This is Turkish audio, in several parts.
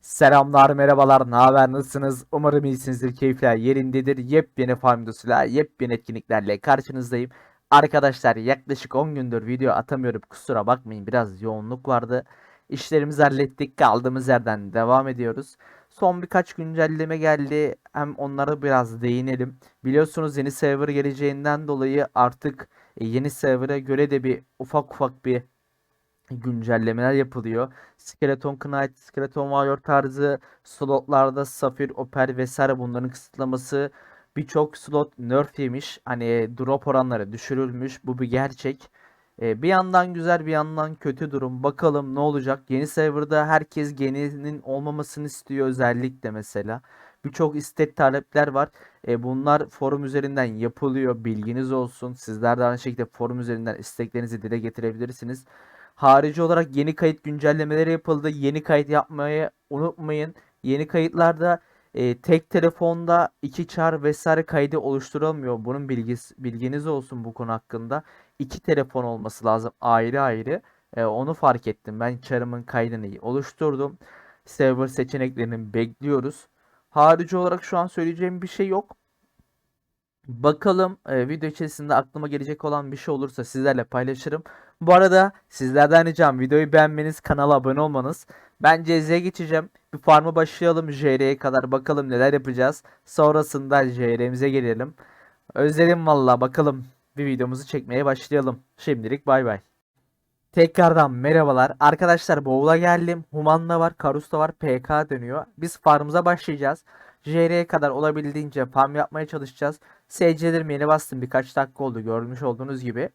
Selamlar, merhabalar, ne haber, nasılsınız? Umarım iyisinizdir, keyifler yerindedir. Yepyeni farm videosuyla, yepyeni etkinliklerle karşınızdayım. Arkadaşlar yaklaşık 10 gündür video atamıyorum, kusura bakmayın biraz yoğunluk vardı. İşlerimizi hallettik, kaldığımız yerden devam ediyoruz. Son birkaç güncelleme geldi, hem onlara biraz değinelim. Biliyorsunuz yeni server geleceğinden dolayı artık e, yeni server'a göre de bir ufak ufak bir güncellemeler yapılıyor. Skeleton Knight, Skeleton Warrior tarzı slotlarda Safir, Oper vesaire bunların kısıtlaması birçok slot nerf yemiş. Hani drop oranları düşürülmüş. Bu bir gerçek. Ee, bir yandan güzel bir yandan kötü durum. Bakalım ne olacak. Yeni serverda herkes geninin olmamasını istiyor özellikle mesela. Birçok istek talepler var. E, bunlar forum üzerinden yapılıyor. Bilginiz olsun. Sizler de aynı şekilde forum üzerinden isteklerinizi dile getirebilirsiniz. Harici olarak yeni kayıt güncellemeleri yapıldı. Yeni kayıt yapmayı unutmayın. Yeni kayıtlarda e, tek telefonda iki çar vesaire kaydı oluşturamıyor. Bunun bilgisi, bilginiz olsun bu konu hakkında. İki telefon olması lazım ayrı ayrı. E, onu fark ettim. Ben çarımın kaydını oluşturdum. Server seçeneklerini bekliyoruz. Harici olarak şu an söyleyeceğim bir şey yok. Bakalım e, video içerisinde aklıma gelecek olan bir şey olursa sizlerle paylaşırım. Bu arada sizlerden ricam videoyu beğenmeniz, kanala abone olmanız. Ben CZ'ye geçeceğim. Bir farm'a başlayalım JR'ye kadar bakalım neler yapacağız. Sonrasında JR'mize gelelim. Özledim valla bakalım bir videomuzu çekmeye başlayalım. Şimdilik bay bay. Tekrardan merhabalar. Arkadaşlar Bowl'a geldim. Human'da var, Karus'ta var, PK dönüyor. Biz farmımıza başlayacağız. JR'ye kadar olabildiğince farm yapmaya çalışacağız. SC'lerimi yeni bastım. Birkaç dakika oldu görmüş olduğunuz gibi.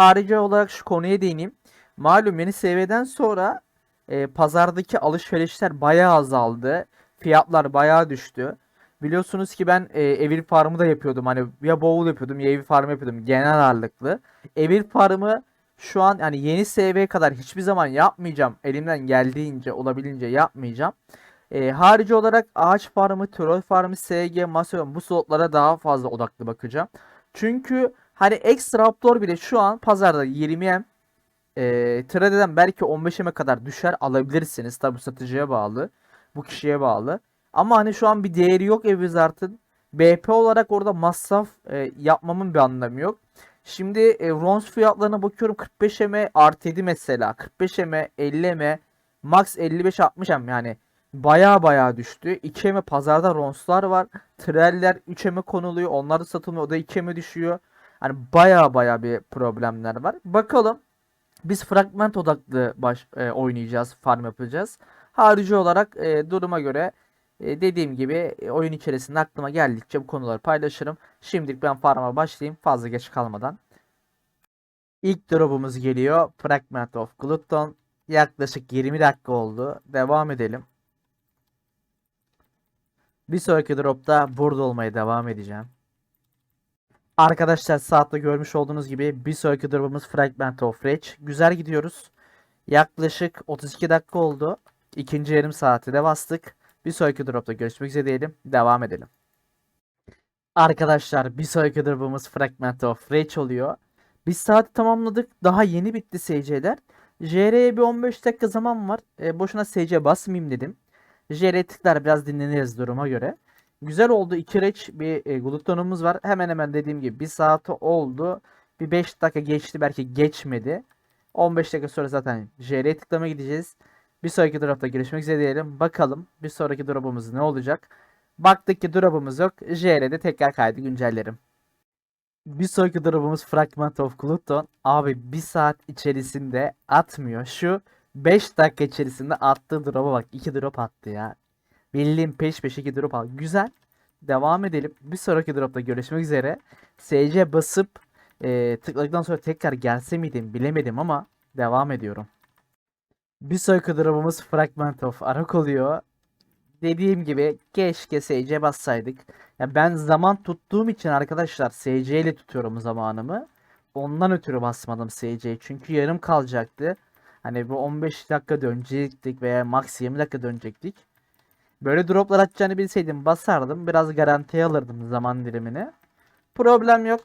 Harici olarak şu konuya değineyim. Malum yeni seviyeden sonra e, pazardaki alışverişler bayağı azaldı. Fiyatlar bayağı düştü. Biliyorsunuz ki ben e, evil farmı da yapıyordum. Hani ya bowl yapıyordum ya evil farm yapıyordum genel ağırlıklı. Evil farmı şu an yani yeni seviyeye kadar hiçbir zaman yapmayacağım. Elimden geldiğince olabildiğince yapmayacağım. E, harici olarak ağaç farmı, troll farmı, SG, Masyon bu slotlara daha fazla odaklı bakacağım. Çünkü hani X Raptor bile şu an pazarda 20M e, Trade'den belki 15M'e kadar düşer alabilirsiniz. Tabi satıcıya bağlı. Bu kişiye bağlı. Ama hani şu an bir değeri yok Evizart'ın. BP olarak orada masraf e, yapmamın bir anlamı yok. Şimdi e, bronz fiyatlarına bakıyorum 45M artı 7 mesela 45M 50M max 55-60M yani baya baya düştü. 2M pazarda ronslar var. Treller 3M'e konuluyor. Onlar da satılmıyor. O da 2M'e düşüyor. Hani baya baya bir problemler var. Bakalım. Biz fragment odaklı baş, e, oynayacağız. Farm yapacağız. Harici olarak e, duruma göre e, dediğim gibi e, oyun içerisinde aklıma geldikçe bu konuları paylaşırım. Şimdilik ben farm'a başlayayım. Fazla geç kalmadan. İlk drop'umuz geliyor. Fragment of Glutton. Yaklaşık 20 dakika oldu. Devam edelim. Bir sonraki dropta burada olmaya devam edeceğim. Arkadaşlar saatte görmüş olduğunuz gibi bir sonraki drop'umuz Fragment of Rage. Güzel gidiyoruz. Yaklaşık 32 dakika oldu. İkinci yarım saati de bastık. Bir sonraki dropta görüşmek üzere diyelim. Devam edelim. Arkadaşlar bir sonraki drop'umuz Fragment of Rage oluyor. Biz saati tamamladık. Daha yeni bitti SC'ler. JR'ye bir 15 dakika zaman var. E, boşuna SC basmayayım dedim. JR tıklar biraz dinleniriz duruma göre. Güzel oldu. 2 reç bir e, glutonumuz var. Hemen hemen dediğim gibi bir saati oldu. Bir 5 dakika geçti belki geçmedi. 15 dakika sonra zaten JR'ye tıklama gideceğiz. Bir sonraki dropta görüşmek üzere diyelim. Bakalım bir sonraki drop'umuz ne olacak. Baktık ki drop'umuz yok. JR'de tekrar kaydı güncellerim. Bir sonraki drop'umuz Fragment of Gluton. Abi bir saat içerisinde atmıyor. Şu 5 dakika içerisinde attığı drop'a bak. 2 drop attı ya. Bildiğim peş peşe 2 drop al. Güzel. Devam edelim. Bir sonraki dropta görüşmek üzere. SC basıp e, tıkladıktan sonra tekrar gelse miydim bilemedim ama devam ediyorum. Bir sonraki drop'umuz Fragment of Arak oluyor. Dediğim gibi keşke SC bassaydık. Ya ben zaman tuttuğum için arkadaşlar SC ile tutuyorum zamanımı. Ondan ötürü basmadım SC'yi. Çünkü yarım kalacaktı. Hani bu 15 dakika dönecektik veya max 20 dakika dönecektik. Böyle droplar atacağını bilseydim basardım. Biraz garantiye alırdım zaman dilimini. Problem yok.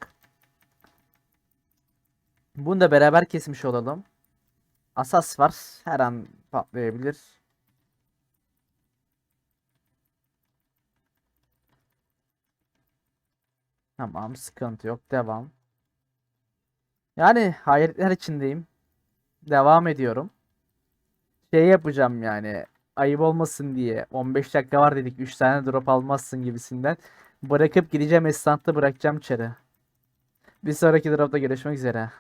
Bunu da beraber kesmiş olalım. Asas var. Her an patlayabilir. Tamam sıkıntı yok. Devam. Yani hayretler içindeyim. Devam ediyorum. Şey yapacağım yani. Ayıp olmasın diye. 15 dakika var dedik. 3 tane drop almazsın gibisinden. Bırakıp gideceğim Estant'ta bırakacağım içeri. Bir sonraki dropta görüşmek üzere.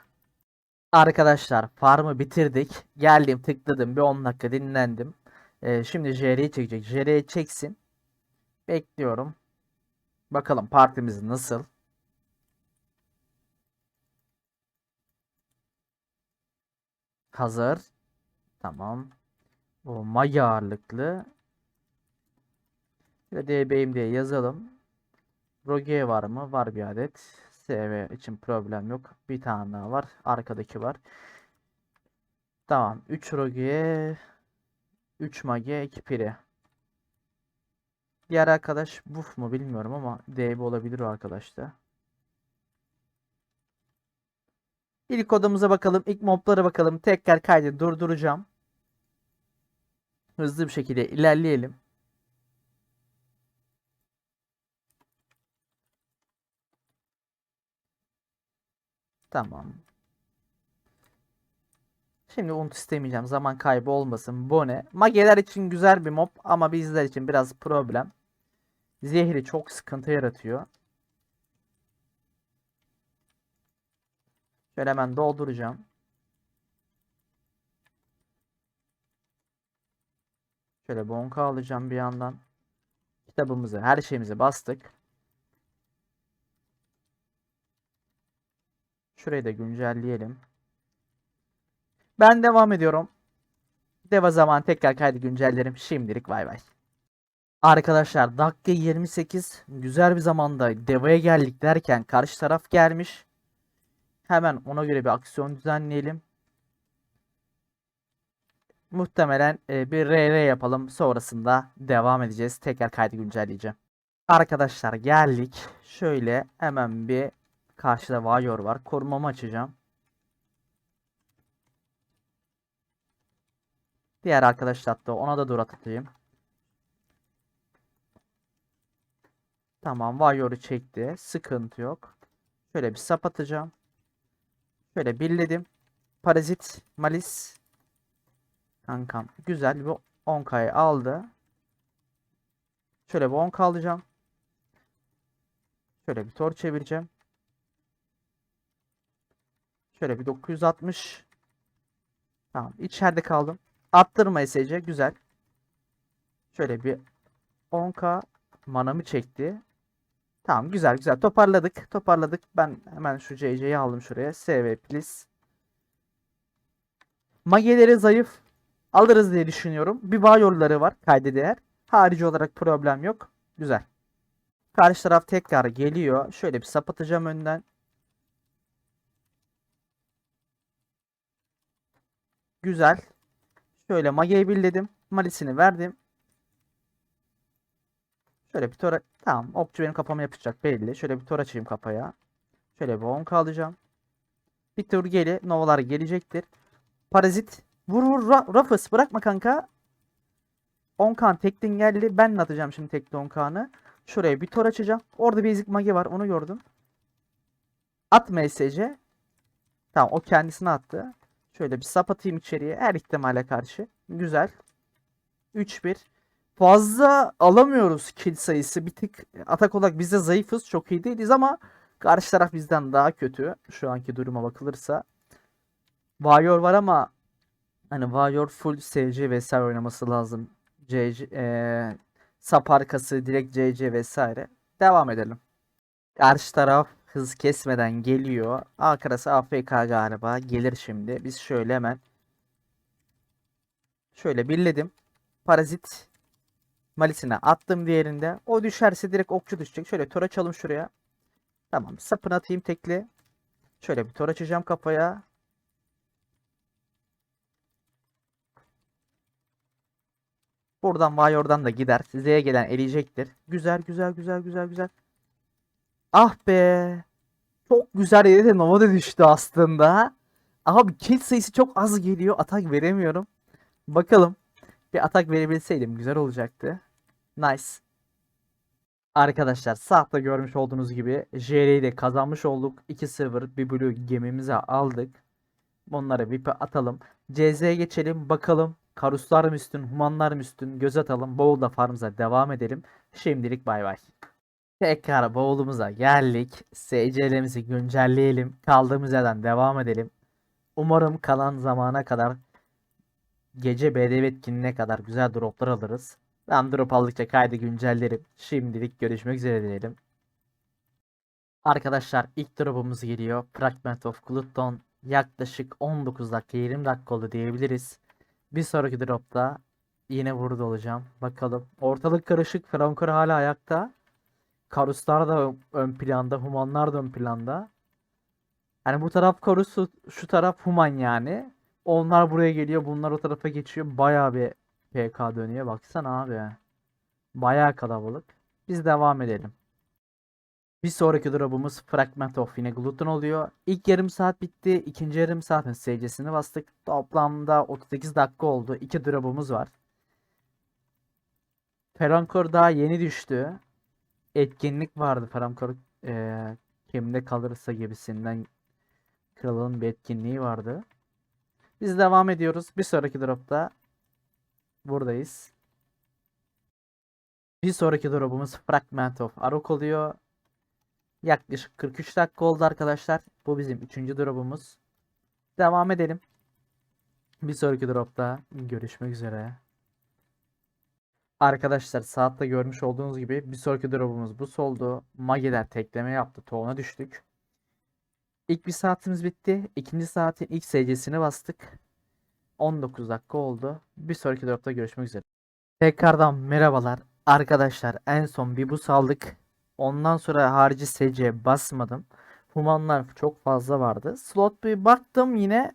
Arkadaşlar farmı bitirdik. Geldim tıkladım bir 10 dakika dinlendim. Ee, şimdi JR'yi çekecek. JR'yi çeksin. Bekliyorum. Bakalım partimiz nasıl? Hazır. Tamam. O maya ağırlıklı. Ve DB'im diye yazalım. Rogue var mı? Var bir adet. SV için problem yok. Bir tane daha var. Arkadaki var. Tamam. 3 Rogue, 3 Mage, 2 Piri. Diğer arkadaş buff mu bilmiyorum ama DB olabilir o arkadaşta. İlk odamıza bakalım. ilk moblara bakalım. Tekrar kaydı durduracağım. Hızlı bir şekilde ilerleyelim. Tamam. Şimdi unut istemeyeceğim. Zaman kaybı olmasın. Bu ne? Mageler için güzel bir mob ama bizler için biraz problem. Zehri çok sıkıntı yaratıyor. Şöyle hemen dolduracağım. Şöyle bonka alacağım bir yandan. Kitabımızı, her şeyimizi bastık. Şurayı da güncelleyelim. Ben devam ediyorum. Deva zaman tekrar kaydı güncellerim. Şimdilik bay bay. Arkadaşlar dakika 28 güzel bir zamanda Deva'ya geldik derken karşı taraf gelmiş. Hemen ona göre bir aksiyon düzenleyelim. Muhtemelen e, bir RR yapalım. Sonrasında devam edeceğiz. Tekrar kaydı güncelleyeceğim. Arkadaşlar geldik. Şöyle hemen bir karşıda Vayor var. Korumamı açacağım. Diğer arkadaşlar da ona da dur atayım. Tamam Vayor'u çekti. Sıkıntı yok. Şöyle bir sap atacağım. Şöyle birledim. Parazit, Malis. Kankam güzel bir 10k'yı aldı. Şöyle bir 10k alacağım. Şöyle bir tor çevireceğim. Şöyle bir 960. Tamam içeride kaldım. Attırma SC güzel. Şöyle bir 10k manamı çekti. Tamam güzel güzel toparladık. Toparladık. Ben hemen şu CC'yi aldım şuraya. SV please. Mageleri zayıf alırız diye düşünüyorum. Bir bağ yolları var kayda değer. Harici olarak problem yok. Güzel. Karşı taraf tekrar geliyor. Şöyle bir sapatacağım önden. Güzel. Şöyle mageyi birledim. Malisini verdim. Şöyle bir tora... Tamam. Okçu benim kafama yapacak belli. Şöyle bir tor açayım kafaya. Şöyle bir 10 kalacağım. Bir tur geri. Novalar gelecektir. Parazit. Vur vur. Ra bırakma kanka. 10 tektin geldi. Ben de atacağım şimdi tekli 10 kanı. Şuraya bir tor açacağım. Orada ezik mage var. Onu gördüm. At MSC. Tamam o kendisine attı. Şöyle bir sap atayım içeriye. Her ihtimale karşı. Güzel. 3-1. Fazla alamıyoruz kill sayısı. Bir tık atak olarak biz de zayıfız. Çok iyi değiliz ama karşı taraf bizden daha kötü. Şu anki duruma bakılırsa. Varyor var ama hani Varyor full SC vesaire oynaması lazım. CC, ee, sap arkası direkt CC vesaire. Devam edelim. Karşı taraf hız kesmeden geliyor. Akarası AFK galiba. Gelir şimdi. Biz şöyle hemen şöyle birledim. Parazit Malisine attım diğerinde. O düşerse direkt okçu düşecek. Şöyle tor açalım şuraya. Tamam. Sapını atayım tekli. Şöyle bir tor açacağım kafaya. Buradan Vayor'dan da gider. Z'ye gelen eleyecektir. Güzel güzel güzel güzel güzel. Ah be. Çok güzel yere de Nova da düştü aslında. Abi kill sayısı çok az geliyor. Atak veremiyorum. Bakalım. Bir atak verebilseydim güzel olacaktı. Nice. Arkadaşlar sahte görmüş olduğunuz gibi JR'yi de kazanmış olduk. 2-0 bir blue gemimize aldık. Bunları VIP'e atalım. CZ'ye geçelim bakalım. Karuslar mı üstün, Humanlar mı üstün göz atalım. Bowl'da farmıza devam edelim. Şimdilik bay bay. Tekrar Bowl'umuza geldik. SC'lerimizi güncelleyelim. Kaldığımız yerden devam edelim. Umarım kalan zamana kadar gece BDV etkinliğine kadar güzel droplar alırız. Ben drop aldıkça kaydı güncellerim. Şimdilik görüşmek üzere diyelim. Arkadaşlar ilk drop'umuz geliyor. Fragment of Gluton. Yaklaşık 19 dakika 20 dakika oldu diyebiliriz. Bir sonraki drop'ta yine burada olacağım. Bakalım. Ortalık karışık. Frankor hala ayakta. Karuslar da ön- planda. Humanlar da ön planda. Yani bu taraf Karus, şu taraf Human yani. Onlar buraya geliyor. Bunlar o tarafa geçiyor. Bayağı bir PK dönüyor. Baksana abi. Bayağı kalabalık. Biz devam edelim. Bir sonraki drop'umuz Fragment of yine Gluten oluyor. İlk yarım saat bitti. İkinci yarım saatin SC'sini bastık. Toplamda 38 dakika oldu. İki drop'umuz var. Ferankor daha yeni düştü. Etkinlik vardı. Ferankor eee kimde kalırsa gibisinden kralın bir etkinliği vardı. Biz devam ediyoruz. Bir sonraki drop'ta buradayız. Bir sonraki drop'umuz Fragment of Arok oluyor. Yaklaşık 43 dakika oldu arkadaşlar. Bu bizim üçüncü drop'umuz. Devam edelim. Bir sonraki drop'ta görüşmek üzere. Arkadaşlar saatte görmüş olduğunuz gibi bir sonraki drop'umuz bu soldu. Magiler tekleme yaptı. Toğuna düştük. İlk bir saatimiz bitti. İkinci saatin ilk SC'sini bastık. 19 dakika oldu. Bir sonraki drop'ta görüşmek üzere. Tekrardan merhabalar. Arkadaşlar en son bir bus aldık. Ondan sonra harici SC basmadım. Humanlar çok fazla vardı. Slot bir baktım yine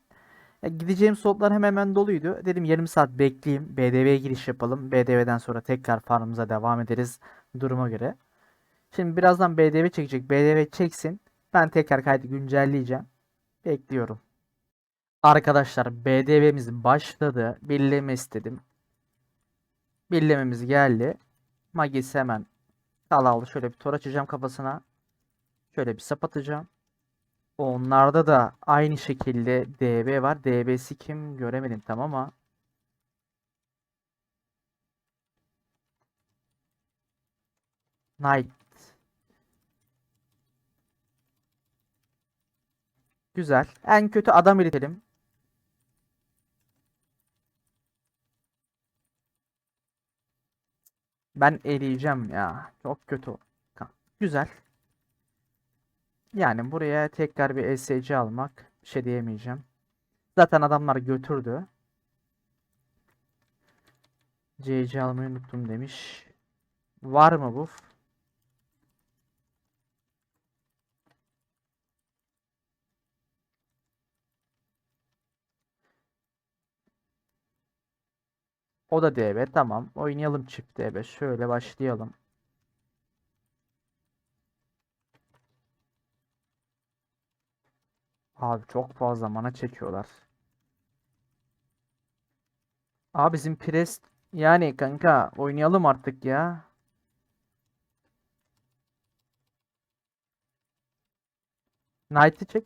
gideceğim slotlar hemen hemen doluydu. Dedim yarım saat bekleyeyim. BDV'ye giriş yapalım. BDV'den sonra tekrar farmımıza devam ederiz duruma göre. Şimdi birazdan BDV çekecek. BDV çeksin. Ben tekrar kaydı güncelleyeceğim. Bekliyorum. Arkadaşlar BDV'miz başladı. Birleme istedim. Birlememiz geldi. Magis hemen al al şöyle bir tor açacağım kafasına. Şöyle bir sap atacağım. Onlarda da aynı şekilde DB var. DB'si kim göremedim tam ama. Knight. Güzel. En kötü adam eritelim. Ben eleyeceğim ya. Çok kötü. Güzel. Yani buraya tekrar bir SC almak bir şey diyemeyeceğim. Zaten adamlar götürdü. CC almayı unuttum demiş. Var mı bu? O da DB. Tamam. Oynayalım çift DB. Şöyle başlayalım. Abi çok fazla mana çekiyorlar. Abi bizim pres yani kanka oynayalım artık ya. Knight'ı çek.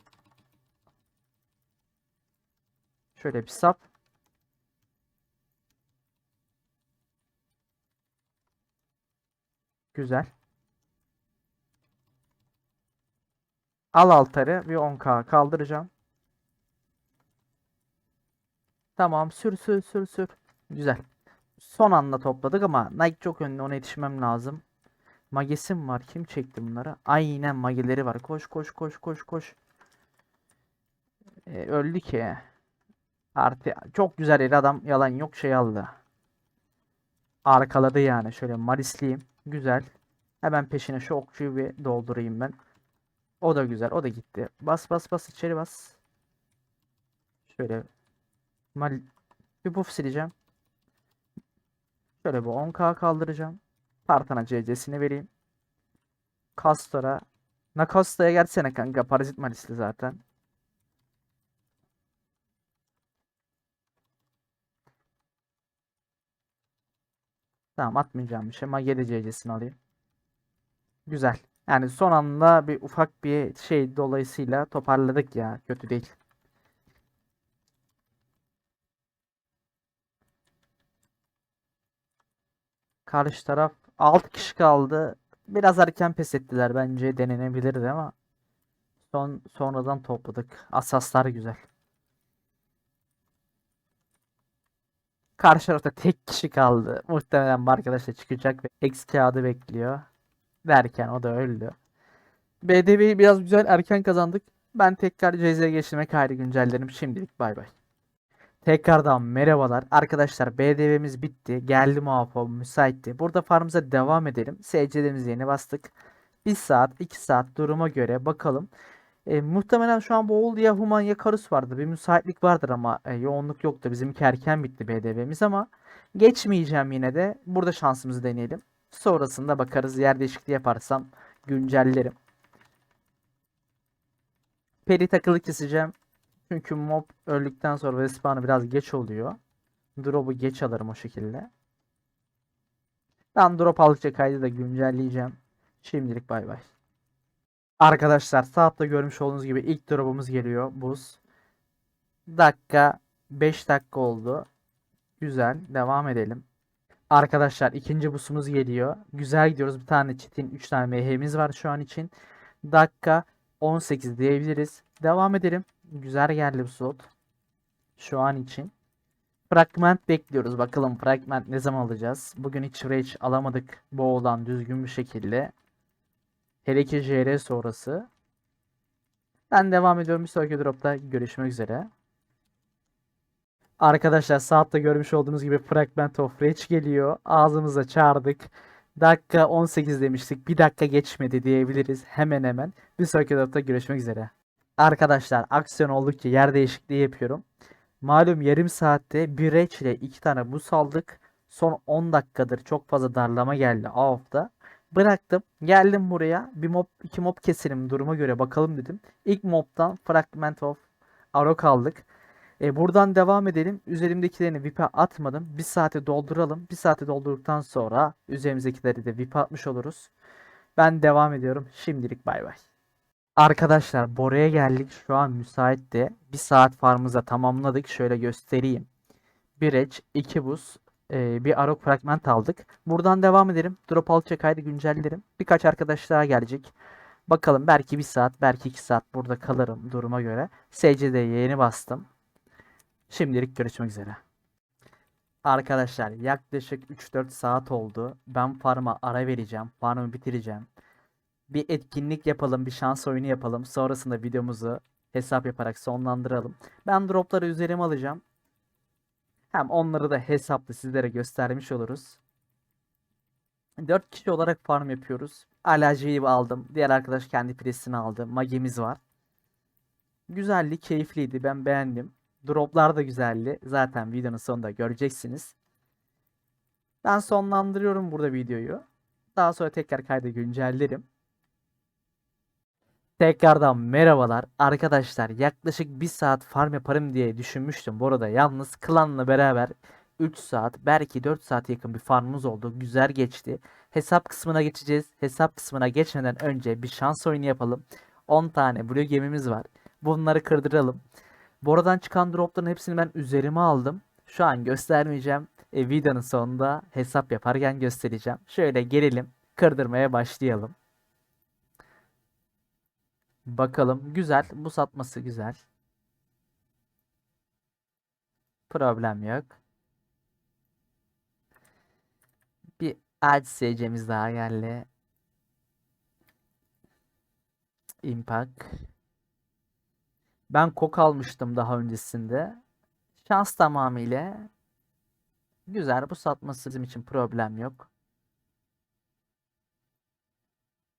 Şöyle bir sap. Güzel. Al altarı bir 10k kaldıracağım. Tamam sür sür sür sür. Güzel. Son anda topladık ama Nike çok önde ona yetişmem lazım. Magesim var. Kim çekti bunları? Aynen mageleri var. Koş koş koş koş koş. Ee, öldü ki. Artı çok güzel el adam yalan yok şey aldı. Arkaladı yani. Şöyle marisliyim. Güzel. Hemen peşine şu okçuyu bir doldurayım ben. O da güzel. O da gitti. Bas bas bas içeri bas. Şöyle mal bir buff sileceğim. Şöyle bu 10k kaldıracağım. Partana CC'sini vereyim. Castor'a. Nakosta'ya gelsene kanka. Parazit malisli zaten. Tamam atmayacağım bir şey. Magede CC'sini alayım. Güzel. Yani son anda bir ufak bir şey dolayısıyla toparladık ya. Kötü değil. Karşı taraf 6 kişi kaldı. Biraz erken pes ettiler bence denenebilirdi ama son sonradan topladık. Asaslar güzel. Karşı tarafta tek kişi kaldı. Muhtemelen arkadaş da çıkacak ve X kağıdı bekliyor. Derken o da öldü. BDV'yi biraz güzel erken kazandık. Ben tekrar CZ'ye geçirmek kaydı güncellerim. Şimdilik bay bay. Tekrardan merhabalar. Arkadaşlar BDV'miz bitti. Geldi muafo müsaitti. Burada farmımıza devam edelim. SC'lerimizi yeni bastık. 1 saat 2 saat duruma göre bakalım. E, muhtemelen şu an Boğul ya Human ya Karus vardı. Bir müsaitlik vardır ama e, yoğunluk yoktu. Bizimki erken bitti BDV'miz ama geçmeyeceğim yine de. Burada şansımızı deneyelim. Sonrasında bakarız. Yer değişikliği yaparsam güncellerim. Peri takılı keseceğim. Çünkü mob öldükten sonra respawn'ı biraz geç oluyor. Drop'u geç alırım o şekilde. Ben drop aldıkça kaydı da güncelleyeceğim. Şimdilik bay bay. Arkadaşlar saatte görmüş olduğunuz gibi ilk drop'umuz geliyor. Buz. Dakika 5 dakika oldu. Güzel. Devam edelim. Arkadaşlar ikinci busumuz geliyor. Güzel gidiyoruz. Bir tane çitin 3 tane meyhemiz var şu an için. Dakika 18 diyebiliriz. Devam edelim. Güzel geldi bu slot. Şu an için. Fragment bekliyoruz. Bakalım fragment ne zaman alacağız. Bugün hiç rage alamadık. Boğulan düzgün bir şekilde. Hele ki JR sonrası. Ben devam ediyorum. Bir sonraki dropta görüşmek üzere. Arkadaşlar saatte görmüş olduğunuz gibi Fragment of Rage geliyor. Ağzımıza çağırdık. Dakika 18 demiştik. Bir dakika geçmedi diyebiliriz. Hemen hemen. Bir sonraki dropta görüşmek üzere. Arkadaşlar aksiyon oldukça yer değişikliği yapıyorum. Malum yarım saatte bir Rage ile iki tane buz aldık. Son 10 dakikadır çok fazla darlama geldi AOF'da. Bıraktım. Geldim buraya. Bir mob, iki mob keselim duruma göre bakalım dedim. İlk mob'dan Fragment of Arok aldık. E, buradan devam edelim. Üzerimdekilerini VIP'e atmadım. Bir saate dolduralım. Bir saate doldurduktan sonra üzerimizdekileri de VIP'e atmış oluruz. Ben devam ediyorum. Şimdilik bay bay. Arkadaşlar Bora'ya geldik. Şu an müsaitte. Bir saat farmımıza tamamladık. Şöyle göstereyim. Bir edge, iki buz, e, bir arok fragment aldık. Buradan devam edelim. Drop alacak kaydı güncellerim. Birkaç arkadaş daha gelecek. Bakalım belki bir saat, belki iki saat burada kalırım duruma göre. SCD'ye yeni bastım. Şimdilik görüşmek üzere. Arkadaşlar yaklaşık 3-4 saat oldu. Ben farma ara vereceğim. Farmı bitireceğim. Bir etkinlik yapalım, bir şans oyunu yapalım. Sonrasında videomuzu hesap yaparak sonlandıralım. Ben dropları üzerime alacağım. Hem onları da hesaplı sizlere göstermiş oluruz. 4 kişi olarak farm yapıyoruz. Alaji'yi aldım. Diğer arkadaş kendi presini aldı. Magemiz var. Güzeldi, keyifliydi. Ben beğendim. Droplar da güzeldi. Zaten videonun sonunda göreceksiniz. Ben sonlandırıyorum burada videoyu. Daha sonra tekrar kaydı güncellerim. Tekrardan merhabalar. Arkadaşlar yaklaşık 1 saat farm yaparım diye düşünmüştüm. Bu arada yalnız klanla beraber 3 saat belki 4 saat yakın bir farmımız oldu. Güzel geçti. Hesap kısmına geçeceğiz. Hesap kısmına geçmeden önce bir şans oyunu yapalım. 10 tane blue gemimiz var. Bunları kırdıralım. Boradan çıkan dropların hepsini ben üzerime aldım. Şu an göstermeyeceğim. E, videonun sonunda hesap yaparken göstereceğim. Şöyle gelelim. Kırdırmaya başlayalım. Bakalım. Güzel. Bu satması güzel. Problem yok. Bir ad SC'miz daha geldi. Impact. Ben kok almıştım daha öncesinde. Şans tamamıyla güzel. Bu satması bizim için problem yok.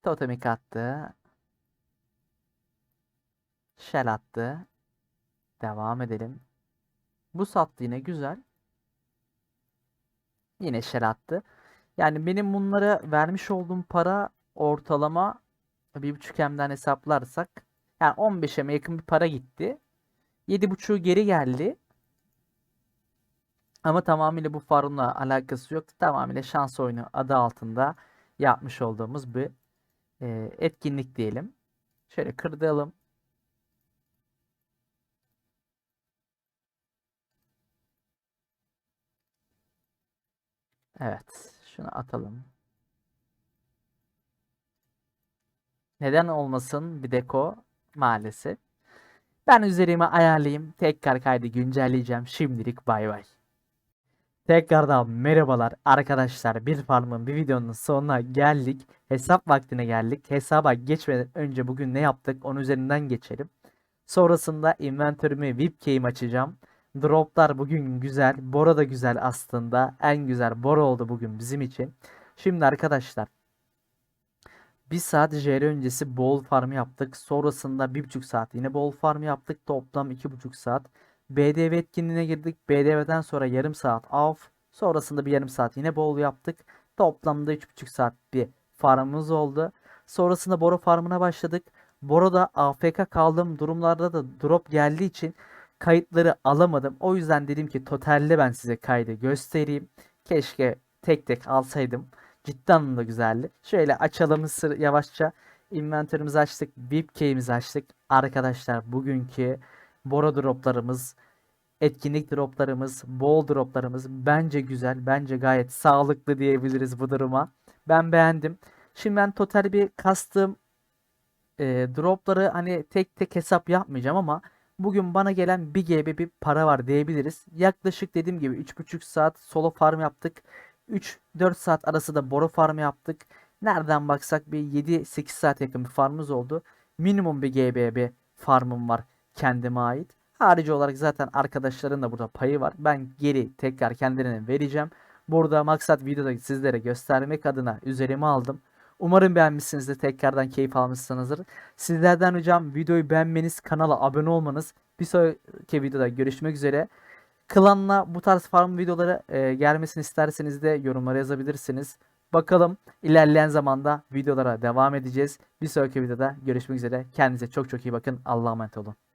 Totemik attı. Shell attı. Devam edelim. Bu sattı yine güzel. Yine shell attı. Yani benim bunlara vermiş olduğum para ortalama 1.5 M'den hesaplarsak yani 15'e yakın bir para gitti. 7.5'u geri geldi. Ama tamamıyla bu farmla alakası yok. Tamamıyla şans oyunu adı altında yapmış olduğumuz bir Ee, etkinlik diyelim. Şöyle kırdalım. Evet. Şunu atalım. Neden olmasın bir deko maalesef. Ben üzerime ayarlayayım. Tekrar kaydı güncelleyeceğim. Şimdilik bay bay. Tekrardan merhabalar arkadaşlar. Bir farmın bir videonun sonuna geldik. Hesap vaktine geldik. Hesaba geçmeden önce bugün ne yaptık onun üzerinden geçelim. Sonrasında inventörümü VIP key'im açacağım. Droplar bugün güzel. Bora da güzel aslında. En güzel Bora oldu bugün bizim için. Şimdi arkadaşlar bir saat JR öncesi bol farm yaptık. Sonrasında bir buçuk saat yine bol farm yaptık. Toplam iki buçuk saat. BDV etkinliğine girdik. BDV'den sonra yarım saat off. Sonrasında bir yarım saat yine bol yaptık. Toplamda üç buçuk saat bir farmımız oldu. Sonrasında Bora farmına başladık. Bora'da AFK kaldığım durumlarda da drop geldiği için kayıtları alamadım. O yüzden dedim ki totalde ben size kaydı göstereyim. Keşke tek tek alsaydım. Ciddi anlamda güzeldi. Şöyle açalım sır yavaşça. Inventörümüzü açtık. VIP key'imizi açtık. Arkadaşlar bugünkü Bora droplarımız, etkinlik droplarımız, bol droplarımız bence güzel. Bence gayet sağlıklı diyebiliriz bu duruma. Ben beğendim. Şimdi ben total bir kastım e, dropları hani tek tek hesap yapmayacağım ama bugün bana gelen 1 GB bir para var diyebiliriz. Yaklaşık dediğim gibi 3,5 saat solo farm yaptık. 3-4 saat arası da boru farm yaptık. Nereden baksak bir 7-8 saat yakın bir farmımız oldu. Minimum bir GB bir farmım var kendime ait. Harici olarak zaten arkadaşların da burada payı var. Ben geri tekrar kendilerine vereceğim. Burada maksat videoda sizlere göstermek adına üzerime aldım. Umarım beğenmişsinizdir. Tekrardan keyif almışsınızdır. Sizlerden ricam videoyu beğenmeniz, kanala abone olmanız. Bir sonraki videoda görüşmek üzere. Klanla bu tarz farm videoları e, gelmesini isterseniz de yorumlara yazabilirsiniz. Bakalım ilerleyen zamanda videolara devam edeceğiz. Bir sonraki videoda görüşmek üzere. Kendinize çok çok iyi bakın. Allah'a emanet olun.